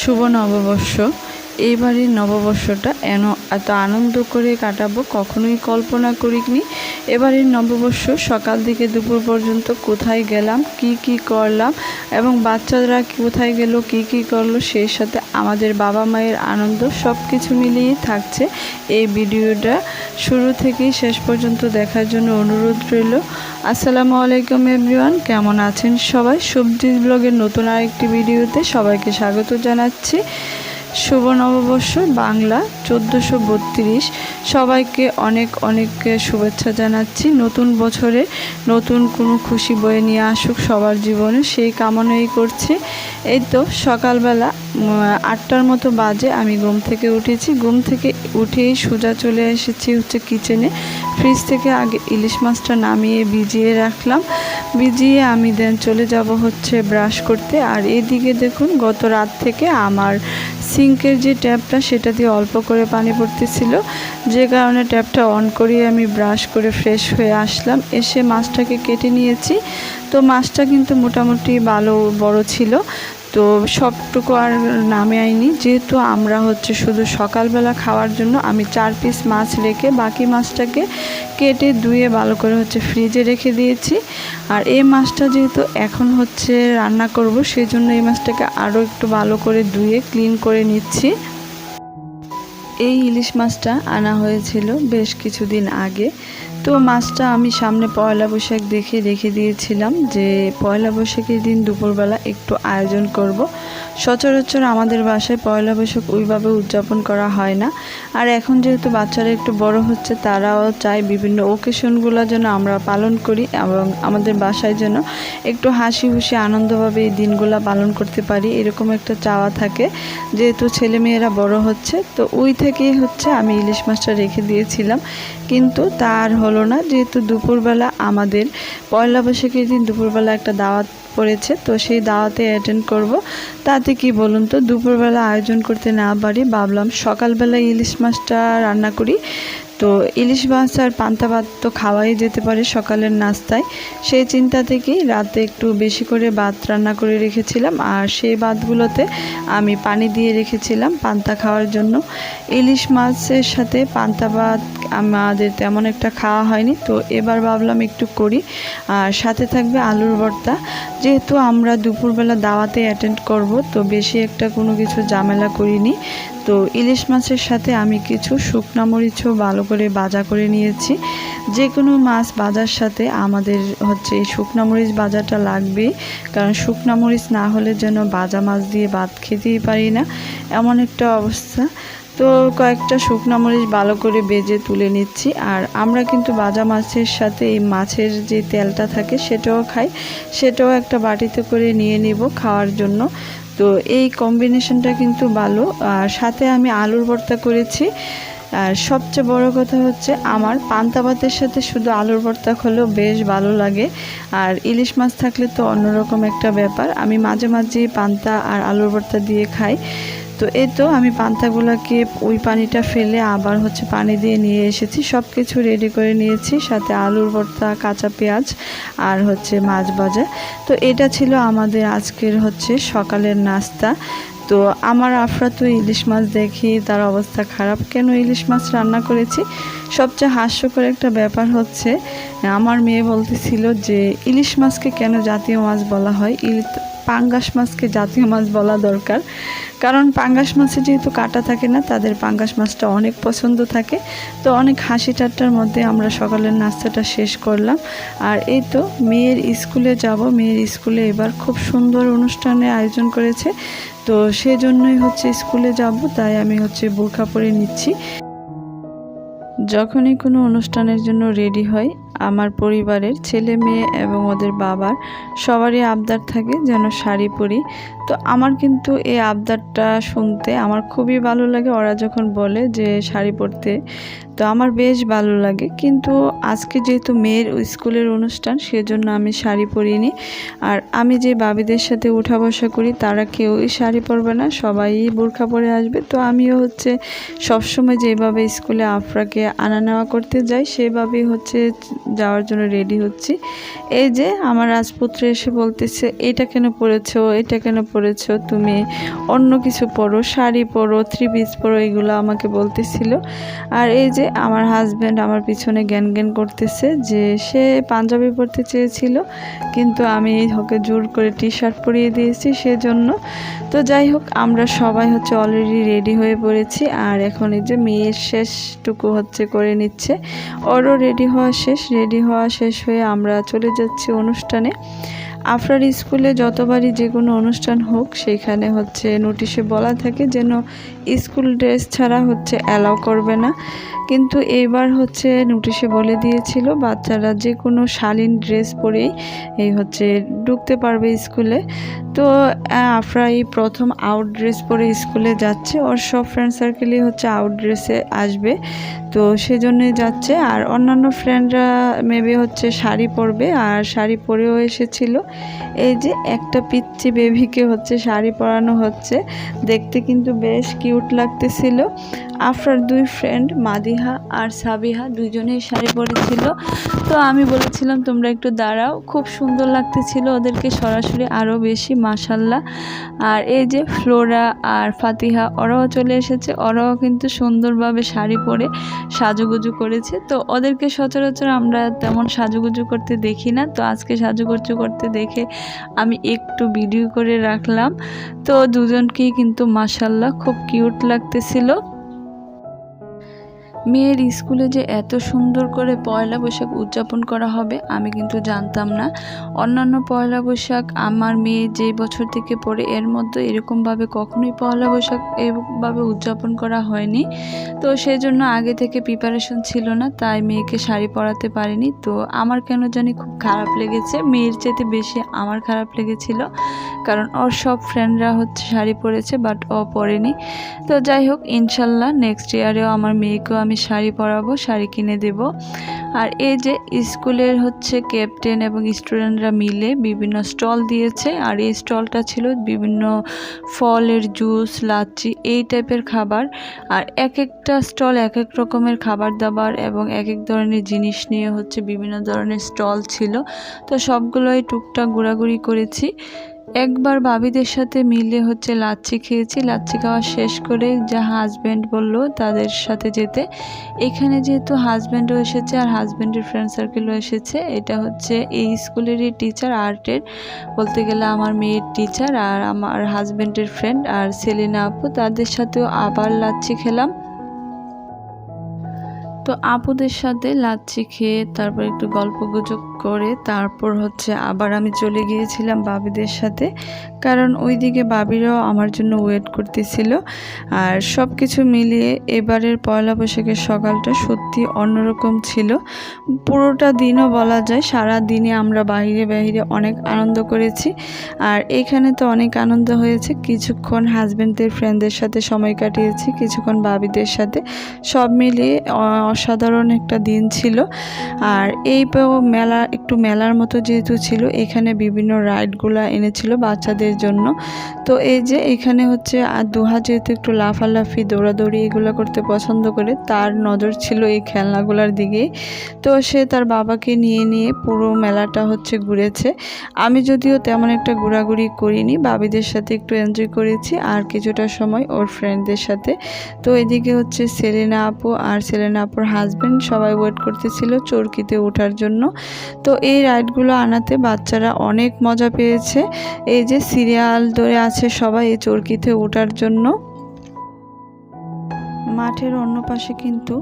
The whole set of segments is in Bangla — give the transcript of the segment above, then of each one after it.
শুভ নববর্ষ। এইবারের নববর্ষটা এন, এত আনন্দ করে কাটাবো, কখনোই কল্পনা করিনি। এবারের নববর্ষ, সকাল থেকে দুপুর পর্যন্ত কোথায় গেলাম, কি কি করলাম এবং বাচ্চারা কোথায় গেল, কি কি করল, সেই সাথে আমাদের বাবা মায়ের আনন্দ সব কিছু মিলিয়ে থাকছে। এই ভিডিওটা শুরু থেকেই শেষ পর্যন্ত দেখার জন্য অনুরোধ রইল। আসসালামু আলাইকুম এভরিওয়ান, কেমন আছেন সবাই? সবজি ব্লগের নতুন আরেকটি ভিডিওতে সবাইকে স্বাগত জানাচ্ছি। শুভ নববর্ষ, বাংলা চোদ্দোশো বত্রিশ। সবাইকে অনেক অনেক শুভেচ্ছা জানাচ্ছি। নতুন বছরে নতুন কোনো খুশি বয়ে নিয়ে আসুক সবার জীবনে, সেই কামনাই করছে। এই তো সকালবেলা আটটার মতো বাজে, আমি ঘুম থেকে উঠেছি। ঘুম থেকে উঠেই সোজা চলে এসেছি হচ্ছে কিচেনে ফ্রিজ থেকে আগে ইলিশ মাছটা নামিয়ে ভিজিয়ে রাখলাম। ভিজিয়ে আমি দেন চলে যাব হচ্ছে ব্রাশ করতে। আর এদিকে দেখুন, গত রাত থেকে আমার সিঙ্কের যে ট্যাপটা সেটা দিয়ে অল্প করে পানি পড়তেছিল। যে কারণে ট্যাপটা অন করিয়ে আমি ব্রাশ করে ফ্রেশ হয়ে আসলাম। এসে মাছটাকে কেটে নিয়েছি। তো মাছটা কিন্তু মোটামুটি ভালো, বড় ছিল। তো সবটুকু আর নামে আইনি। যেহেতু আমরা হচ্ছে শুধু সকালবেলা খাওয়ার জন্য, আমি চার পিস মাছ রেখে বাকি মাছটাকে কেটে ধুয়ে ভালো করে হচ্ছে ফ্রিজে রেখে দিয়েছি। আর এই মাছটা যেহেতু এখন হচ্ছে রান্না করব সেই জন্য এই মাছটাকে আরও একটু ভালো করে ধুয়ে ক্লিন করে নিচ্ছি। এই ইলিশ মাছটা আনা হয়েছিল বেশ কিছুদিন আগে। তো মাছটা আমি সামনে পয়লা বৈশাখ দেখে রেখে দিয়েছিলাম যে পয়লা বৈশাখের দিন দুপুরবেলা একটু আয়োজন করব। সচরাচর আমাদের বাসায় পয়লা বৈশাখ ওইভাবে উদযাপন করা হয় না। আর এখন যেহেতু বাচ্চারা একটু বড় হচ্ছে, তারাও চায় বিভিন্ন ওকেশনগুলো যেন আমরা পালন করি এবং আমাদের বাসায় যেন একটু হাসি খুশি আনন্দভাবে এই দিনগুলো পালন করতে পারি, এরকম একটা চাওয়া থাকে। যেহেতু ছেলেমেয়েরা বড় হচ্ছে, তো ওই থেকেই হচ্ছে আমি ইলিশ মাছটা রেখে দিয়েছিলাম। কিন্তু তার হলো না, যেহেতু দুপুরবেলা আমাদের পয়লা বৈশাখের দিন দুপুরবেলা একটা দাওয়াত পড়েছে, তো সেই দাওয়াতে অ্যাটেন্ড করব। তাতে কি বলুন তো, দুপুরবেলা আয়োজন করতে না পারি, ভাবলাম সকালবেলা ইলিশ মাছটা রান্না করি। তো ইলিশ মাছ আর পান্তা ভাত তো খাওয়াই যেতে পারে সকালের নাস্তায়। সেই চিন্তা থেকেই রাতে একটু বেশি করে ভাত রান্না করে রেখেছিলাম আর সেই ভাতগুলোতে আমি পানি দিয়ে রেখেছিলাম পান্তা খাওয়ার জন্য। ইলিশ মাছের সাথে পান্তা ভাত আমাদের তেমন একটা খাওয়া হয়নি, তো এবার ভাবলাম একটু করি। আর সাথে থাকবে আলুর ভর্তা। যেহেতু আমরা দুপুরবেলা দাওয়াতে অ্যাটেন্ড করব, তো বেশি একটা কোনো কিছু ঝামেলা করিনি। তো ইলিশ মাছের সাথে আমি কিছু শুকনা মরিচও ভালো করে ভাজা করে নিয়েছি। যে কোনো মাছ ভাজার সাথে আমাদের হচ্ছে এই শুকনা মরিচ ভাজাটা লাগবেই কারণ শুকনা মরিচ না হলে যেন ভাজা মাছ দিয়ে ভাত খেতেই পারি না। এমন একটা অবস্থা। তো কয়েকটা শুকনা মরিচ ভালো করে বেজে তুলে নিচ্ছি। আর আমরা কিন্তু ভাজা মাছের সাথে এই মাছের যে তেলটা থাকে সেটাও খাই। সেটাও একটা বাটিতে করে নিয়ে নিব খাওয়ার জন্য। তো এই কম্বিনেশনটা কিন্তু ভালো। আর সাথে আমি আলুর ভর্তা করেছি। আর সবচেয়ে বড় কথা হচ্ছে, আমার পান্তা ভাতের সাথে শুধু আলুর ভর্তা খেলেও বেশ ভালো লাগে। আর ইলিশ মাছ থাকলে তো অন্যরকম একটা ব্যাপার। আমি মাঝে মাঝে পান্তা আর আলুর ভর্তা দিয়ে খাই। তো এই তো আমি পান্তাগুলোকে ওই পানিটা ফেলে আবার হচ্ছে পানি দিয়ে নিয়ে এসেছি। সব কিছু রেডি করে নিয়েছি, সাথে আলুর ভর্তা, কাঁচা পেঁয়াজ আর হচ্ছে মাছ ভাজা। তো এটা ছিল আমাদের আজকের হচ্ছে সকালের নাস্তা। তো আমার আফরা তো ইলিশ মাছ দেখি, তার অবস্থা খারাপ। কেন ইলিশ মাছ রান্না করেছি? সবচেয়ে হাস্যকর একটা ব্যাপার হচ্ছে, আমার মেয়ে বলতেছিল যে, ইলিশ মাছকে কেন জাতীয় মাছ বলা হয়? ইল পাঙ্গাস মাছকে জাতীয় মাছ বলা দরকার। কারণ পাঙ্গাস মাছে যেহেতু কাটা থাকে না, তাদের পাঙ্গাস মাছটা অনেক পছন্দ থাকে। তো অনেক হাসি ঠাট্টার মধ্যে আমরা সকালের নাস্তাটা শেষ করলাম। আর এই তো মেয়ের স্কুলে যাব। মেয়ের স্কুলে এবার খুব সুন্দর অনুষ্ঠানের আয়োজন করেছে। তো সেজন্যই হচ্ছে স্কুলে যাব, তাই আমি হচ্ছে বোরখা পরে নিচ্ছি। যখনই কোনো অনুষ্ঠানের জন্য রেডি হয়, আমার পরিবারের ছেলে মেয়ে এবং ওদের বাবার সবারই আবদার থাকে যেন শাড়ি পরি। তো আমার কিন্তু এই আবদারটা শুনতে আমার খুবই ভালো লাগে। ওরা যখন বলে যে শাড়ি পরতে তো আমার বেশ ভালো লাগে। কিন্তু আজকে যেহেতু মেয়ের স্কুলের অনুষ্ঠান, সেজন্য আমি শাড়ি পরিনি। আর আমি যে বাবিদের সাথে উঠা বসা করি, তারা কেউই শাড়ি পরবে না, সবাই বোরখা পরে আসবে। তো আমিও হচ্ছে সবসময় যেভাবে স্কুলে আফরাকে আনা নেওয়া করতে যাই, সেভাবেই হচ্ছে যাওয়ার জন্য রেডি হচ্ছি। এই যে আমার রাজপুত্র এসে বলতেছে, এটা কেন পরেছো? এটা কেন পরেছো? তুমি অন্য কিছু পরো, শাড়ি পরো, থ্রি পিস পরো, এগুলো আমাকে বলতেছিল। আর এই যে আমার হাজব্যান্ড আমার পিছনে জ্ঞান জ্ঞান করতেছে যে সে পাঞ্জাবি পরতে চেয়েছিল, কিন্তু আমি ওকে জোর করে টি শার্ট পরিয়ে দিয়েছি সেজন্য। তো যাই হোক, আমরা সবাই হচ্ছে অলরেডি রেডি হয়ে পড়েছি আর এখন এই যে মেয়ের শেষটুকু হচ্ছে করে নিচ্ছে। ওরও রেডি হওয়া শেষ রেডি হওয়া শেষ হয়ে আমরা চলে যাচ্ছি অনুষ্ঠানে। আফরার স্কুলে যতবারই যে কোনো অনুষ্ঠান হোক, সেখানে হচ্ছে নোটিশে বলা থাকে যেন স্কুল ড্রেস ছাড়া হচ্ছে অ্যালাউ করবে না। কিন্তু এইবার হচ্ছে নোটিশে বলে দিয়েছিল, বাচ্চারা যে কোনো শালীন ড্রেস পরেই এই হচ্ছে ঢুকতে পারবে স্কুলে। তো আফরা এই প্রথম আউট ড্রেস পরে স্কুলে যাচ্ছে। ওর সব ফ্রেন্ড সার্কেলই হচ্ছে আউট ড্রেসে আসবে। তো সেজন্যই যাচ্ছে। আর অন্যান্য ফ্রেন্ডরা মেবি হচ্ছে শাড়ি পরবে। আর শাড়ি পরেও এসেছিল। এই যে একটা পিচ্ছি বেবিকে হচ্ছে শাড়ি পরানো হচ্ছে, দেখতে কিন্তু বেশ কিউট লাগতেছিল। আফরার দুই ফ্রেন্ড মাদিহা আর সাবিহা দুইজনেই শাড়ি পরেছিল। তো আমি বলেছিলাম, তোমরা একটু দাঁড়াও। খুব সুন্দর লাগতেছিল ওদেরকে সরাসরি আরও বেশি মাসাল্লাহ আর এই যে ফ্লোরা আর ফাতিহা, ওরাও চলে এসেছে। ওরাও কিন্তু সুন্দরভাবে শাড়ি পরে সাজুগুজু করেছে। তো ওদেরকে সচরাচর আমরা তেমন সাজুগুজু করতে দেখি না। তো আজকে সাজুগুজু করতে দেখে আমি একটু ভিডিও করে রাখলাম। তো দুজনকেই কিন্তু মাসাল্লাহ খুব কিউট লাগতেছিল। মেয়ের স্কুলে যে এত সুন্দর করে পয়লা বৈশাখ উদযাপন করা হবে, আমি কিন্তু জানতাম না। অন্যান্য পয়লা বৈশাখ আমার মেয়ে যেই বছর থেকে পড়ে, এর মধ্যে এরকমভাবে কখনোই পয়লা বৈশাখ এভাবে উদযাপন করা হয়নি। তো সেই জন্য আগে থেকে প্রিপারেশন ছিল না, তাই মেয়েকে শাড়ি পরাতে পারিনি। তো আমার কেন জানি খুব খারাপ লেগেছে। মেয়ের চেয়ে বেশি আমার খারাপ লেগেছিল, কারণ ওর সব ফ্রেন্ডরা হচ্ছে শাড়ি পরেছে বাট ও পরেনি। তো যাই হোক, ইনশাল্লাহ নেক্সট ইয়ারেও আমার মেয়েকেও আমি শাড়ি পরাবো, শাড়ি কিনে দেব। আর এই যে স্কুলের হচ্ছে ক্যাপ্টেন এবং স্টুডেন্টরা মিলে বিভিন্ন স্টল দিয়েছে। আর এই স্টলটা ছিল বিভিন্ন ফলের জুস লাচ্ছি, এই টাইপের খাবার। আর এক একটা স্টল এক এক রকমের খাবার দাবার এবং এক এক ধরনের জিনিস নিয়ে হচ্ছে বিভিন্ন ধরনের স্টল ছিল। তো সবগুলোই টুকটাক ঘোরাঘুরি করেছি। একবার ভাবিদের সাথে মিলে হচ্ছে লাচ্ছি খেয়েছি। লাচ্ছি খাওয়া শেষ করে যা হাজব্যান্ড বলল তাদের সাথে যেতে। এখানে যেহেতু হাজব্যান্ডও এসেছে আর হাজব্যান্ডের ফ্রেন্ড সার্কেলও এসেছে, এটা হচ্ছে এই স্কুলেরই টিচার আর্টের বলতে গেলে আমার মেয়ের টিচার আর আমার হাজব্যান্ডের ফ্রেন্ড আর সেলিনা আপু। তাদের সাথেও আবার লাচ্ছি খেলাম। তো আপুদের সাথে লাচ্ছি খেয়ে তারপর একটু গল্প গুজব করে, তারপর হচ্ছে আবার আমি চলে গিয়েছিলাম বাবিদের সাথে। কারণ ওইদিকে বাবিরাও আমার জন্য ওয়েট করতেছিল। আর সব কিছু মিলিয়ে এবারের পয়লা বৈশাখের সকালটা সত্যি অন্যরকম ছিল। পুরোটা দিনও বলা যায় সারা দিনে আমরা বাইরে বাইরে অনেক আনন্দ করেছি। আর এখানে তো অনেক আনন্দ হয়েছে। কিছুক্ষণ হাজব্যান্ডদের ফ্রেন্ডদের সাথে সময় কাটিয়েছি, কিছুক্ষণ বাবিদের সাথে। সব মিলিয়ে অসাধারণ একটা দিন ছিল। আর এই মেলা, একটু মেলার মতো যেহেতু ছিল, এখানে বিভিন্ন রাইডগুলো এনেছিল বাচ্চাদের জন্য। তো এই যে এখানে হচ্ছে, আর দুহা যেহেতু একটু লাফালাফি, দৌড়াদৌড়ি এগুলো করতে পছন্দ করে, তার নজর ছিল এই খেলনাগুলোর দিকে। তো সে তার বাবাকে নিয়ে নিয়ে পুরো মেলাটা হচ্ছে ঘুরেছে। আমি যদিও তেমন একটা ঘোরাঘুরি করিনি, বাবিদের সাথে একটু এনজয় করেছি, আর কিছুটা সময় ওর ফ্রেন্ডদের সাথে। তো এদিকে হচ্ছে সেলেনা আপু, আর সেলেনা আপুর হাজব্যান্ড সবাই ওয়েট করতেছিল চরকিতে ওঠার জন্য। তো এই রাইডগুলো আনাতে বাচ্চারা অনেক মজা পেয়েছে। এই যে সিরিয়াল ধরে আছে সবাই এই চরকিতে ওঠার জন্য। মাঠের অন্য পাশে কিন্তু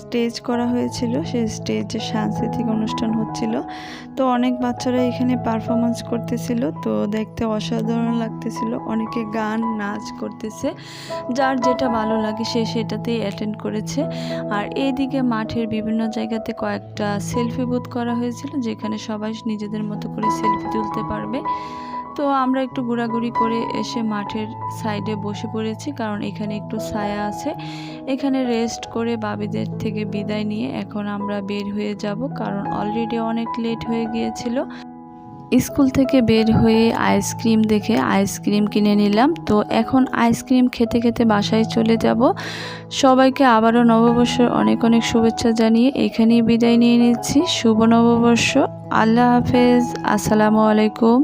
স্টেজ করা হয়েছিল, সেই স্টেজে সাংস্কৃতিক অনুষ্ঠান হচ্ছিল। তো অনেক বাচ্চারা এখানে পারফরমেন্স করতেছিল, তো দেখতে অসাধারণ লাগতেছিল। অনেকে গান, নাচ করতেছে, যার যেটা ভালো লাগে সে সেটাতেই অ্যাটেন্ড করেছে। আর এইদিকে মাঠের বিভিন্ন জায়গাতে কয়েকটা সেলফি বুথ করা হয়েছিল, যেখানে সবাই নিজেদের মতো করে সেলফি তুলতে পারবে। তো আমরা একটু ঘোরাঘুরি করে এসে মাঠের সাইডে বসে পড়েছি, কারণ এখানে একটু ছায়া আছে। এখানে রেস্ট করে বাবিদের থেকে বিদায় নিয়ে এখন আমরা বের হয়ে যাব, কারণ অলরেডি অনেক লেট হয়ে গিয়েছিল। স্কুল থেকে বের হয়ে আইসক্রিম দেখে আইসক্রিম কিনে নিলাম। তো এখন আইসক্রিম খেতে খেতে বাসায় চলে যাব। সবাইকে আবারও নববর্ষের অনেক অনেক শুভেচ্ছা জানিয়ে এখানেই বিদায় নিয়ে নিচ্ছি। শুভ নববর্ষ। আল্লাহ হাফেজ। আসসালামু আলাইকুম।